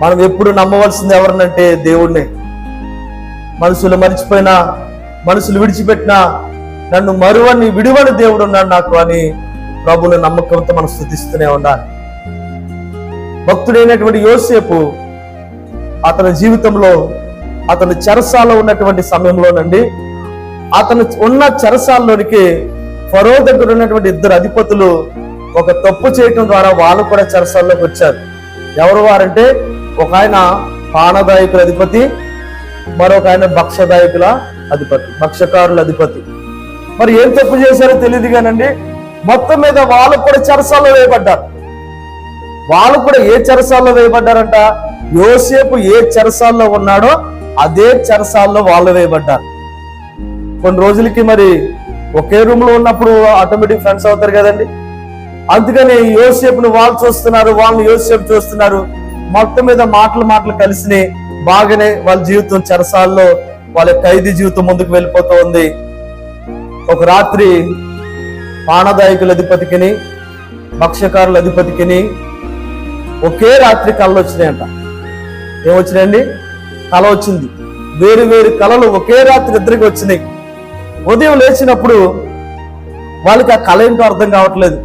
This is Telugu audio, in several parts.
మనం ఎప్పుడు నమ్మవలసింది ఎవరినంటే దేవుణ్ణి. మనుషులు మర్చిపోయినా మనుషులు విడిచిపెట్టినా నన్ను మరువని విడివని దేవుడు ఉన్నాడు నాకు అని ప్రభుని నమ్మకంతో మనం స్థుతిస్తూనే ఉండాలి. భక్తుడైనటువంటి యోసేపు అతని జీవితంలో అతను చెరసాల్లో ఉన్నటువంటి సమయంలోనండి అతను ఉన్న చెరసాల్లోనికి ఫరో దగ్గర ఉన్నటువంటి ఇద్దరు అధిపతులు ఒక తప్పు చేయటం ద్వారా వాళ్ళు కూడా చెరసాల్లోకి వచ్చారు. ఎవరు వారంటే ఒక ఆయన పానదాయకుల అధిపతి మరొక ఆయన భక్షదాయకుల అధిపతి భక్షకారుల అధిపతి. మరి ఏం తప్పు చేశారో తెలియదు కానండి మొత్తం మీద వాళ్ళు కూడా చెరసాల్లో వేయబడ్డారు. వాళ్ళు కూడా ఏ చెరసాల్లో వేయబడ్డారంట? యోసేపు ఏ చెరసాల్లో ఉన్నాడో అదే చెరసాల్లో వాళ్ళు వేయబడ్డారు. కొన్ని రోజులకి మరి ఒకే రూమ్లో ఉన్నప్పుడు ఆటోమేటిక్ ఫ్రెండ్స్ అవుతారు కదండి. అందుకని యోసేపుని వాళ్ళు చూస్తున్నారు వాళ్ళని యోసేపు చూస్తున్నారు. మొత్తం మీద మాటలు మాటలు కలిసినాయి బాగానే వాళ్ళ జీవితం చెరసాల్లో వాళ్ళ ఖైదీ జీవితం ముందుకు వెళ్ళిపోతూ ఉంది. ఒక రాత్రి పానదాయకుల అధిపతికిని భక్ష్యకారుల అధిపతికిని ఒకే రాత్రి కళలు వచ్చినాయంట. ఏమొచ్చినాయండి కళ వచ్చింది. వేరు వేరు కళలు ఒకే రాత్రి ఇద్దరికి వచ్చినాయి. ఉదయం లేచినప్పుడు వాళ్ళకి ఆ కళ ఏంటో అర్థం కావట్లేదు.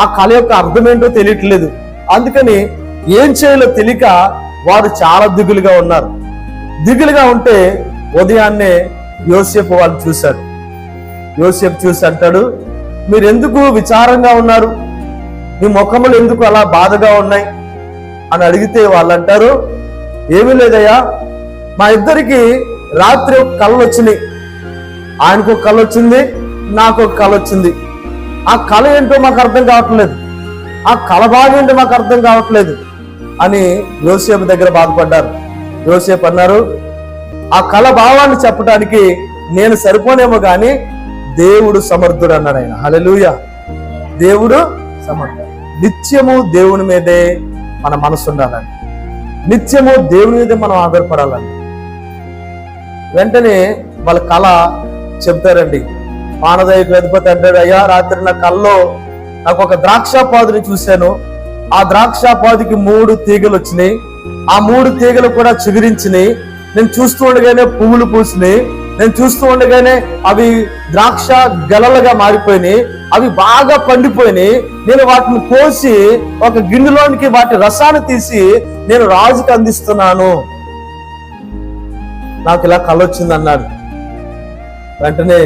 ఆ కళ యొక్క అర్థం ఏంటో తెలియట్లేదు. అందుకని ఏం చేయాలో తెలియక వారు చాలా దిగులుగా ఉన్నారు. దిగులుగా ఉంటే ఉదయాన్నే యోసేపు వాళ్ళు చూశాడు యోసేపు చూసి అంటాడు మీరు ఎందుకు విచారంగా ఉన్నారు? మీ ముఖములు ఎందుకు అలా బాధగా ఉన్నాయి? అని అడిగితే వాళ్ళు అంటారు ఏమీ లేదయ్యా మా ఇద్దరికి రాత్రి ఒక కళ్ళు వచ్చినాయి ఆయనకు ఒక కళ వచ్చింది నాకు ఒక కళ వచ్చింది. ఆ కళ ఏంటో మాకు అర్థం కావట్లేదు. ఆ కళ బాగేంటో మాకు అర్థం కావట్లేదు. అని యోసేపు దగ్గర బాధపడ్డారు. యోసేపు అన్నారు ఆ కళ భావాన్ని చెప్పడానికి నేను సరిపోనేమో కానీ దేవుడు సమర్థుడు అన్నాడు ఆయన. హలలుయ దేవుడు సమర్థుడు. నిత్యము దేవుని మీదే మన మనసు ఉండాలండి. నిత్యము దేవుని మీదే మనం ఆధారపడాలండి. వెంటనే వాళ్ళ కళ చెప్తారండి పానదాయకు అధిపతి అంటాడు అయ్యా రాత్రి నా కళ్ళలో నాకు ఒక ద్రాక్ష పాదుని చూశాను. ఆ ద్రాక్ష పాదికి మూడు తీగలు వచ్చినాయి. ఆ మూడు తీగలు కూడా చిగురించినాయి నేను చూస్తూ ఉండగానే పువ్వులు పూసినాయి. నేను చూస్తూ ఉండగానే అవి ద్రాక్ష గలలుగా మారిపోయినాయి. అవి బాగా పండిపోయినాయి. నేను వాటిని కోసి ఒక గిన్నెలోనికి వాటి రసాన్ని తీసి నేను రాజుకి అందిస్తున్నాను. నాకు ఇలా కళ వచ్చింది అన్నాడు. వెంటనే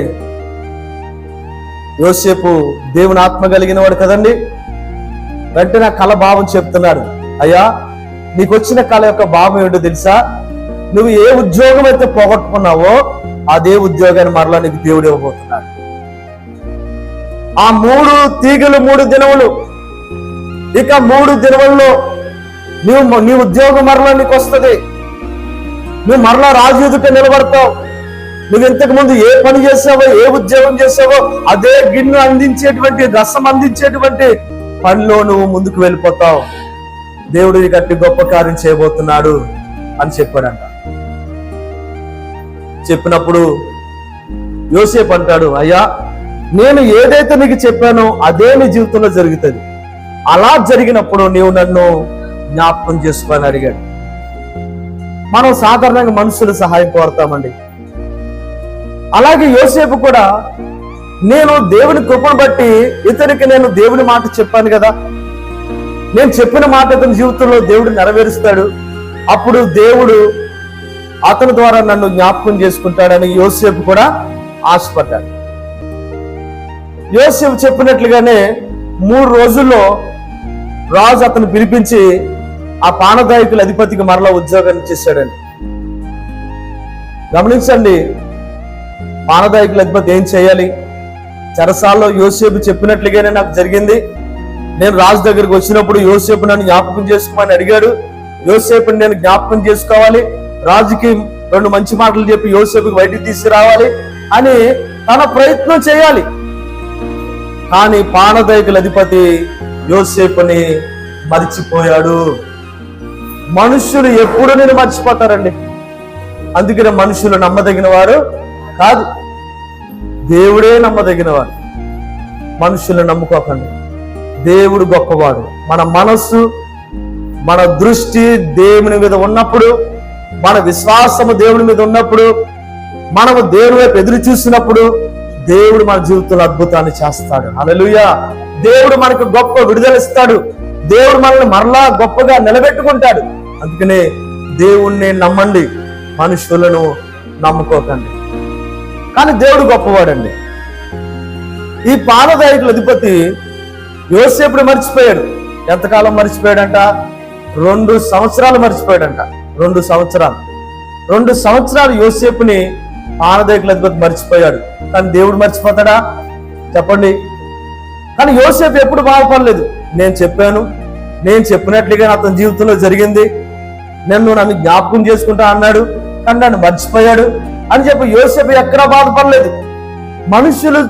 యోసేపు దేవుని ఆత్మ కలిగిన వాడు కదండి? వెంటనే కళ భావం చెప్తున్నాడు అయ్యా నీకు వచ్చిన కళ యొక్క భావం ఏంటో తెలుసా? నువ్వు ఏ ఉద్యోగం అయితే పోగొట్టుకున్నావో అదే ఉద్యోగాన్ని మరలా నీకు దేవుడు ఇవ్వబోతున్నాడు. ఆ మూడు తీగలు మూడు దినములు ఇక మూడు దినముల్లో నువ్వు నీ ఉద్యోగం మరలా నీకు వస్తుంది నువ్వు మరలా రాజు ఎదుట నిలబడతావు. నువ్వు ఇంతకు ముందు ఏ పని చేసావో ఏ ఉద్యోగం చేసావో అదే గిన్నె అందించేటువంటి రసం అందించేటువంటి పనిలో నువ్వు ముందుకు వెళ్ళిపోతావు. దేవుడు గట్టి గొప్ప కార్యం చేయబోతున్నాడు అని చెప్పాడంట. చెప్పినప్పుడు యోసేపు అంటాడు అయ్యా నేను ఏదైతే నీకు చెప్పానో అదే నీ జీవితంలో జరుగుతుంది. అలా జరిగినప్పుడు నీవు నన్ను జ్ఞాపకం చేసుకోని అడిగాడు. మనం సాధారణంగా మనుషులు సహాయం కోరుతామండి. అలాగే యోసేపు కూడా నేను దేవుని కృపను బట్టి ఇతనికి నేను దేవుని మాట చెప్పాను కదా. నేను చెప్పిన మాట అతని జీవితంలో దేవుడు నెరవేరుస్తాడు. అప్పుడు దేవుడు అతని ద్వారా నన్ను జ్ఞాపకం చేసుకుంటాడని యోసేపు కూడా ఆశపడ్డాడు. యోసేపు చెప్పినట్లుగానే మూడు రోజుల్లో రాజు అతను పిలిపించి ఆ పానదాయకుల అధిపతికి మరలా ఉద్యోగాన్ని చేశాడని. గమనించండి పానదాయకుల అధిపతి ఏం చేయాలి? చెరసాల్లో యోసేపు చెప్పినట్లుగానే నాకు జరిగింది. నేను రాజు దగ్గరికి వచ్చినప్పుడు యోసేపు నన్ను జ్ఞాపకం చేసుకోమని అడిగాడు. యోసేపుని నేను జ్ఞాపకం చేసుకోవాలి. రాజుకి రెండు మంచి మాటలు చెప్పి యోసేపుకి బయటికి తీసుకురావాలి అని తన ప్రయత్నం చేయాలి. కానీ పానదైకుల అధిపతి యోసేపుని మర్చిపోయాడు. మనుషులు ఎప్పుడు నేను మర్చిపోతారండి. అందుకనే మనుషులు నమ్మదగిన వారు కాదు. దేవుడే నమ్మదగినవాడు. మనుషులను నమ్ముకోకండి. దేవుడు గొప్పవాడు. మన మనస్సు మన దృష్టి దేవుని మీద ఉన్నప్పుడు మన విశ్వాసము దేవుని మీద ఉన్నప్పుడు మనము దేవుని వైపు ఎదురు చూసినప్పుడు దేవుడు మన జీవితంలో అద్భుతాన్ని చేస్తాడు. హల్లెలూయా. దేవుడు మనకు గొప్ప విడుదల ఇస్తాడు. దేవుడు మనల్ని మరలా గొప్పగా నిలబెట్టుకుంటాడు. అందుకనే దేవుణ్ణి నమ్మండి. మనుషులను నమ్ముకోకండి. కానీ దేవుడు గొప్పవాడండి. ఈ పానదాయకుల అధిపతి యోసేపుడు మర్చిపోయాడు. ఎంతకాలం మర్చిపోయాడంట? రెండు సంవత్సరాలు మర్చిపోయాడంట. రెండు సంవత్సరాలు. రెండు సంవత్సరాలు యోసేపుని పానదాయకుల అధిపతి మర్చిపోయాడు. కానీ దేవుడు మర్చిపోతాడా? చెప్పండి. కానీ యోసేపు ఎప్పుడు బాధపడలేదు. నేను చెప్పాను. నేను చెప్పినట్లుగా అతని జీవితంలో జరిగింది. నన్ను నన్ను జ్ఞాపకం చేసుకుంటా అన్నాడు. కానీ నన్ను మర్చిపోయాడు. అని చెప్పి యోసేపు ఎక్కడా బాధపడలేదు. మనుషులు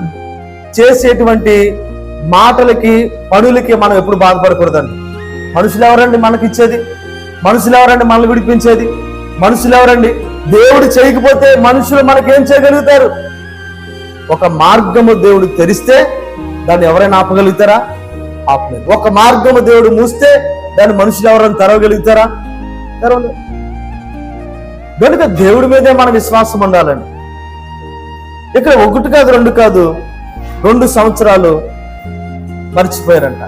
చేసేటువంటి మాటలకి పనులకి మనం ఎప్పుడు బాధపడకూడదండి. మనుషులు ఎవరండి మనకి ఇచ్చేది మనుషులు ఎవరండి మనల్ని విడిపించేది? మనుషులు ఎవరండి? దేవుడు చేయకపోతే మనుషులు మనకేం చేయగలుగుతారు? ఒక మార్గము దేవుడు తెరిస్తే దాన్ని ఎవరైనా ఆపగలుగుతారా? ఆపలేదు. ఒక మార్గము దేవుడు మూస్తే దాన్ని మనుషులు ఎవరైనా తెరవగలుగుతారా? తెరవలేదు. కనుక దేవుడి మీదే మన విశ్వాసం ఉండాలండి ఇక్కడ ఒకటి కాదు రెండు కాదు రెండు సంవత్సరాలు మర్చిపోయారంట.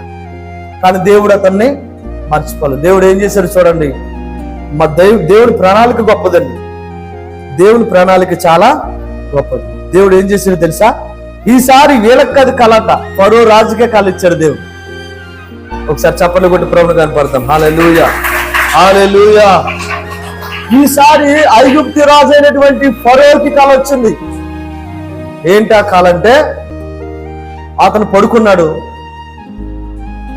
కానీ దేవుడు అతన్ని మర్చిపోలేదు. దేవుడు ఏం చేశాడు చూడండి. మా దైవ దేవుడి ప్రణాళిక గొప్పదండి. దేవుని ప్రణాళిక చాలా గొప్పది. దేవుడు ఏం చేశాడు తెలుసా? ఈసారి వీళ్ళకి అది కలట పరో రాజుకే కళ ఇచ్చాడు దేవుడు. ఒకసారి చప్పట్లు కొట్టి ప్రభుని కనపడతాం హాలూయా హాలూయా ఈసారి ఐగుప్తి రాజు అయినటువంటి ఫరోకి కళ వచ్చింది. ఏంటి ఆ కళ అంటే అతను పడుకున్నాడు.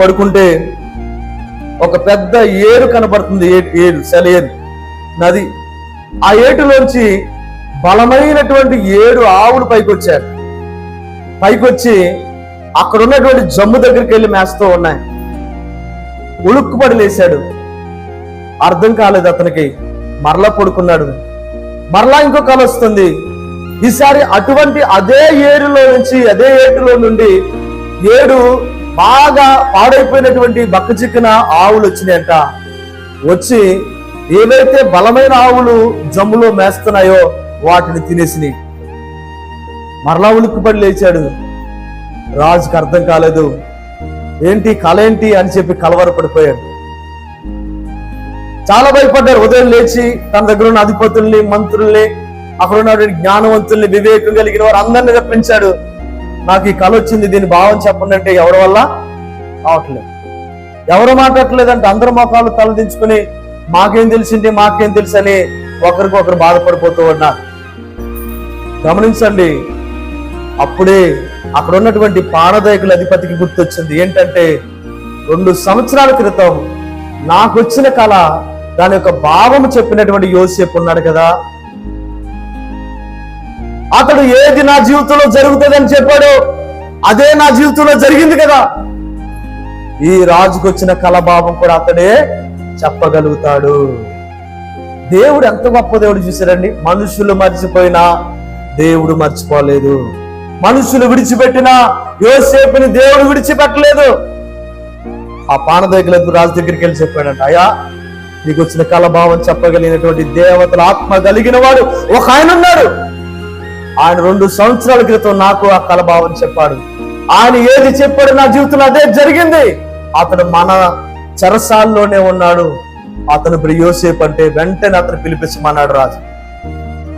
పడుకుంటే ఒక పెద్ద ఏరు కనబడుతుంది ఏరు సెలయేరు నది. ఆ ఏటులోంచి బలమైనటువంటి ఏడు ఆవులు పైకి వచ్చారు పైకి వచ్చి అక్కడ ఉన్నటువంటి జమ్ము దగ్గరికి వెళ్ళి మేస్తూ ఉన్నాయి. ఉలుక్కుపడి లేశాడు. అర్థం కాలేదు అతనికి. మరలా పడుకున్నాడు. మరలా ఇంకో కళ వస్తుంది. ఈసారి అటువంటి అదే ఏరులో నుంచి అదే ఏటులో నుండి ఏడు బాగా పాడైపోయినటువంటి బక్క చిక్కిన ఆవులు వచ్చినాయంట. వచ్చి ఏవైతే బలమైన ఆవులు జమ్ములో మేస్తున్నాయో వాటిని తినేసినాయి. మరలా ఉలిక్కిపడి లేచాడు. రాజుకి అర్థం కాలేదు. ఏంటి కళ ఏంటి అని చెప్పి కలవరపడిపోయాడు. చాలా భయపడ్డారు. ఉదయం లేచి తన దగ్గర ఉన్న అధిపతుల్ని మంత్రుల్ని అక్కడ ఉన్నటువంటి జ్ఞానవంతుల్ని వివేకం కలిగిన వారు అందరిని రప్పించాడు. నాకు ఈ కళ వచ్చింది దీని భావం చెప్పండి అంటే ఎవరి వల్ల? అవట్లేదు ఎవరు మాట్లాడలేదంటే అందరు మొఖాలు తలదించుకుని మాకేం తెలిసింది మాకేం తెలుసు అని ఒకరికొకరు బాధపడిపోతూ ఉన్నారు. గమనించండి అప్పుడే అక్కడ ఉన్నటువంటి పానదాయకుల అధిపతికి గుర్తొచ్చింది. ఏంటంటే రెండు సంవత్సరాల క్రితం నాకు వచ్చిన కళ దాని యొక్క భావం చెప్పినటువంటి యోసేపు ఉన్నాడు కదా. అతడు ఏది నా జీవితంలో జరుగుతుందని చెప్పాడు అదే నా జీవితంలో జరిగింది కదా. ఈ రాజుకు వచ్చిన కలభావం కూడా అతడే చెప్పగలుగుతాడు. దేవుడు ఎంత గొప్ప దేవుడు చూశారండి మనుషులు మర్చిపోయినా దేవుడు మర్చిపోలేదు. మనుషులు విడిచిపెట్టినా యోసేపుని దేవుడు విడిచిపెట్టలేదు. ఆ పానదగ్గరకు రాజు దగ్గరికి వెళ్ళి చెప్పాడంట అయ్యా నీకు వచ్చిన కలభావం చెప్పగలిగినటువంటి దేవతల ఆత్మ కలిగిన వాడు ఒక ఆయన ఉన్నాడు. ఆయన రెండు సంవత్సరాల క్రితం నాకు ఆ కలభావం చెప్పాడు. ఆయన ఏది చెప్పాడు నా జీవితంలో అదే జరిగింది. అతడు మన చెరసాల్లోనే ఉన్నాడు. అతను ఇప్పుడు యోసేపు అంటే వెంటనే అతను పిలిపించమన్నాడు రాజు.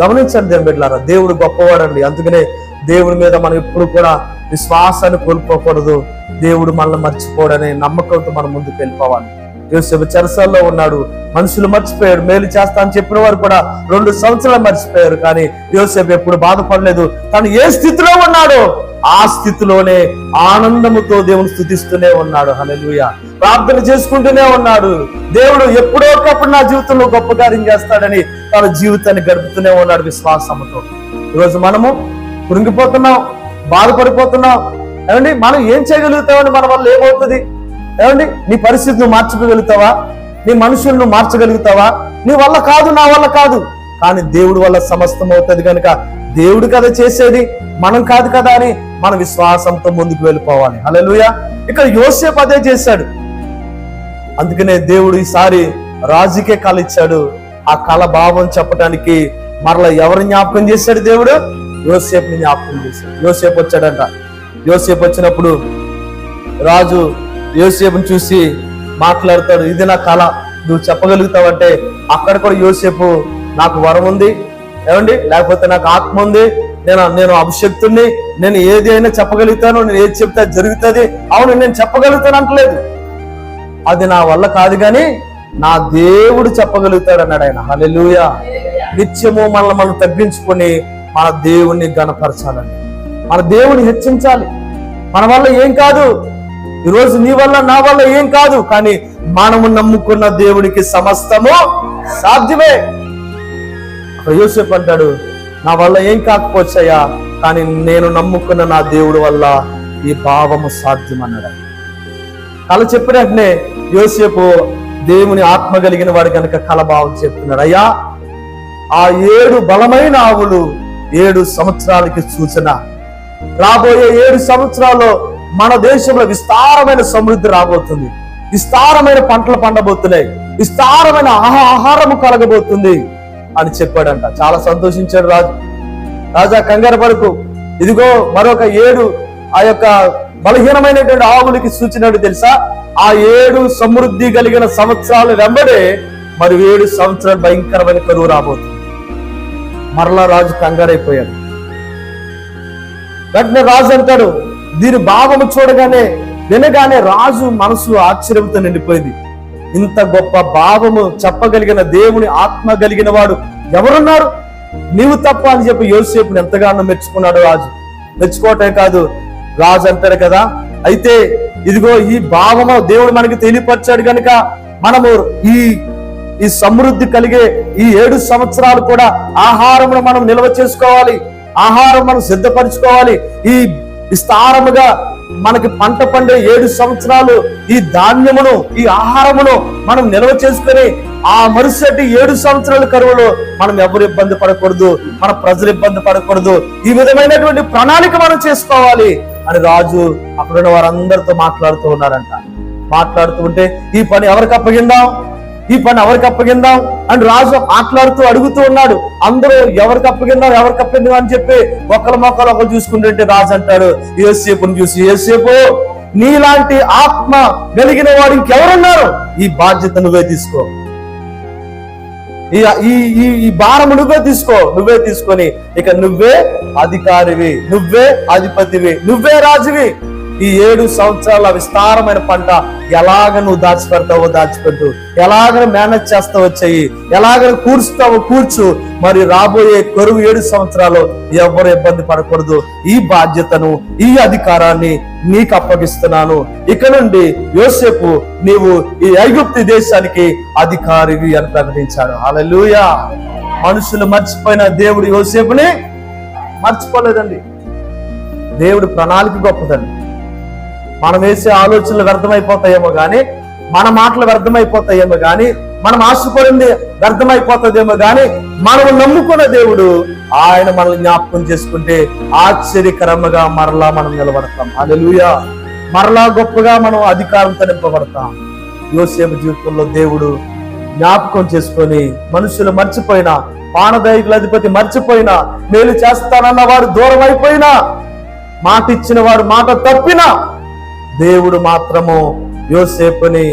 గమనించండి దేవుని బిడ్డలారా దేవుడు గొప్పవాడండి. అందుకనే దేవుడి మీద మనం ఎప్పుడు కూడా విశ్వాసాన్ని కోల్పోకూడదు. దేవుడు మనల్ని మర్చిపోడనే నమ్మకంతో మనం ముందుకు వెళ్ళిపోవాలి. యోసేపు చెరసాల్లో ఉన్నాడు. మనుషులు మర్చిపోయారు. మేలు చేస్తా అని చెప్పిన వారు కూడా రెండు సంవత్సరాలు మర్చిపోయారు. కానీ యోసేపు ఎప్పుడు బాధపడలేదు. తను ఏ స్థితిలో ఉన్నాడో ఆ స్థితిలోనే ఆనందముతో దేవుని స్థుతిస్తూనే ఉన్నాడు. హల్లెలూయా. ప్రార్థన చేసుకుంటూనే ఉన్నాడు. దేవుడు ఎప్పుడో ఒకప్పుడు నా జీవితంలో గొప్ప కార్యం చేస్తాడని తన జీవితాన్ని గడుపుతూనే ఉన్నాడు విశ్వాసంతో ఈరోజు మనము కృంగిపోతున్నాం బాధపడిపోతున్నాం. ఏమండి? మనం ఏం చేయగలుగుతామని మన వల్ల ఏమవుతుంది? ఏమండి? నీ పరిస్థితి నువ్వు మార్చుకోగలుగుతావా నీ మనుషులను మార్చగలుగుతావా? నీ వల్ల కాదు నా వల్ల కాదు. కానీ దేవుడి వల్ల సమస్తం అవుతుంది కనుక దేవుడు కదా చేసేది మనం కాదు కదా అని మన విశ్వాసంతో ముందుకు వెళ్ళిపోవాలి. అలా ఇక్కడ యోసేపు అదే చేశాడు. అందుకనే దేవుడు ఈసారి రాజుకే కళ ఇచ్చాడు. ఆ కళ భావం చెప్పడానికి మరలా ఎవరు జ్ఞాపకం చేశాడు దేవుడు? యోసేపుని జ్ఞాపకం చేశాడు. యోసేపు వచ్చాడంట. యోసేపు వచ్చినప్పుడు రాజు యోసేపును చూసి మాట్లాడతాడు ఇది నా కళ నువ్వు చెప్పగలుగుతావంటే అక్కడ కూడా యోసేపు నాకు వరం ఉంది. ఏమండి? లేకపోతే నాకు ఆత్మ ఉంది. నేను నేను అభిషక్తుణ్ణి నేను ఏది అయినా చెప్పగలుగుతాను నేను ఏది చెప్తే జరుగుతుంది. అవును నేను చెప్పగలుగుతాను అంటలేదు. అది నా వల్ల కాదు కానీ నా దేవుడు చెప్పగలుగుతాడు అన్నాడు ఆయన. హలెలుయ నిత్యము మనల్ని మనం తగ్గించుకొని మన దేవుణ్ణి గణపరచాలండి. మన దేవుని హెచ్చించాలి. మన వల్ల ఏం కాదు. ఈరోజు నీ వల్ల నా వల్ల ఏం కాదు కానీ మనము నమ్ముకున్న దేవునికి సమస్తము సాధ్యమే. అక్కడ అంటాడు నా వల్ల ఏం కాకపోవచ్చయ్యా కానీ నేను నమ్ముకున్న నా దేవుడు వల్ల ఈ భావము సాధ్యం అన్నాడు కళ చెప్పిన వెంటనే యోసేపు దేవుని ఆత్మ కలిగిన వాడు కనుక కల భావం చెప్తున్నాడు అయ్యా ఆ ఏడు బలమైన ఆవులు ఏడు సంవత్సరాలకి సూచన. రాబోయే ఏడు సంవత్సరాల్లో మన దేశంలో విస్తారమైన సమృద్ధి రాబోతుంది. విస్తారమైన పంటలు పండబోతున్నాయి. విస్తారమైన ఆహా ఆహారము కలగబోతుంది అని చెప్పాడంట. చాలా సంతోషించాడు రాజు. రాజా కంగారు పడుకు. ఇదిగో మరొక ఏడు ఆ యొక్క బలహీనమైనటువంటి ఆవులకి సూచనడు తెలుసా? ఆ ఏడు సమృద్ధి కలిగిన సంవత్సరాలు వెంబడే మరి ఏడు సంవత్సరాలు భయంకరమైన కరువు రాబోతుంది. మరలా రాజు కంగారైపోయాడు. వెంటనే రాజు అంటాడు దీని భావము చూడగానే వినగానే రాజు మనసు ఆశ్చర్యంతో నిండిపోయింది. ఇంత గొప్ప భావము చెప్పగలిగిన దేవుని ఆత్మ కలిగిన వాడు ఎవరున్నారు? నీవు తప్ప అని చెప్పి యోసేపుని ఎంతగానో మెచ్చుకున్నాడు రాజు. మెచ్చుకోవటమే కాదు రాజు అంటారు కదా అయితే ఇదిగో ఈ భావము దేవుడు మనకి తెలియపరిచాడు కనుక మనము ఈ ఈ సమృద్ధి కలిగే ఈ ఏడు సంవత్సరాలు కూడా ఆహారమును మనం నిల్వ చేసుకోవాలి. ఆహారం మనం సిద్ధపరచుకోవాలి. ఈ విస్తారముగా మనకి పంట పండే ఏడు సంవత్సరాలు ఈ ధాన్యమును ఈ ఆహారమును మనం నిల్వ చేసుకొని ఆ మరుసటి ఏడు సంవత్సరాల కరువులో మనం ఎవరు ఇబ్బంది పడకూడదు మన ప్రజలు ఇబ్బంది పడకూడదు. ఈ విధమైనటువంటి ప్రణాళిక మనం చేసుకోవాలి అని రాజు అక్కడున్న వారందరితో మాట్లాడుతూ ఉన్నారంట. మాట్లాడుతూ ఉంటే ఈ పని ఎవరికి అప్పగిందాం? ఈ పని ఎవరికి అప్పగిందాం అని రాజు మాట్లాడుతూ అడుగుతూ ఉన్నాడు. అందరూ ఎవరికి అప్పగిందాం ఎవరికి అప్పగిందాం అని చెప్పి ఒకరి మొక్కలు ఒకరు చూసుకుంటుంటే రాజు అంటాడు ఏసేపుని చూసి ఏసేపు నీలాంటి ఆత్మ కలిగిన వాడు ఇంకెవరున్నారు? ఈ బాధ్యత నువ్వే తీసుకో. ఈ ఈ ఈ ఈ భారము నువ్వే తీసుకో. నువ్వే తీసుకొని ఇక నువ్వే అధికారివి నువ్వే అధిపతివి నువ్వే రాజువి. ఈ ఏడు సంవత్సరాల విస్తారమైన పంట ఎలాగ నువ్వు దాచిపెడతావో దాచిపెట్టు. ఎలాగ మేనేజ్ చేస్తావో చెయ్యి. ఎలాగ కూర్చుతావో కూర్చు. మరి రాబోయే కరువు ఏడు సంవత్సరాలు ఎవరు ఇబ్బంది పడకూడదు. ఈ బాధ్యతను ఈ అధికారాన్ని నీకు అప్పగిస్తున్నాను. ఇక నుండి యోసేపు నీవు ఈ ఐగుప్తి దేశానికి అధికారివి అని ప్రకటించాడు. అలలుయా మనుషులు మర్చిపోయిన దేవుడు యోసేపుని మర్చిపోలేదండి. దేవుడు ప్రణాళిక గొప్పదండి. మనం వేసే ఆలోచనలు వ్యర్థమైపోతాయేమో కానీ మన మాటలు వ్యర్థమైపోతాయేమో కానీ మనం ఆశపడింది వ్యర్థమైపోతుందేమో కానీ మనం నమ్ముకున్న దేవుడు ఆయన మనల్ని జ్ఞాపకం చేసుకుంటే ఆశ్చర్యకరంగా మరలా మనం నిలబడతాం. అలెలుయా మరలా గొప్పగా మనం అధికారంతో నింపబడతాం. యోసేపు జీవితంలో దేవుడు జ్ఞాపకం చేసుకొని మనుషులు మర్చిపోయినా పానదాయకుల అధిపతి మర్చిపోయినా మేలు చేస్తానన్న వారు దూరం అయిపోయినా మాట ఇచ్చిన వారు మాట తప్పినా దేవుడు మాత్రము యోసేపుని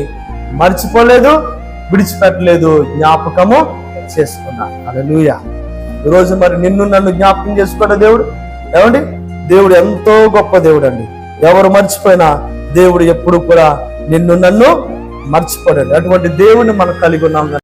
మర్చిపోలేదు విడిచిపెట్టలేదు జ్ఞాపకము చేసుకున్నా అలలుయ ఈరోజు మరి నిన్ను నన్ను జ్ఞాపకం చేసుకోడు దేవుడు? ఏమండి? దేవుడు ఎంతో గొప్ప దేవుడు అండి ఎవరు మర్చిపోయినా దేవుడు ఎప్పుడు కూడా నిన్ను నన్ను మర్చిపోలేదు అటువంటి దేవుడిని మనం కలిగి ఉన్నాం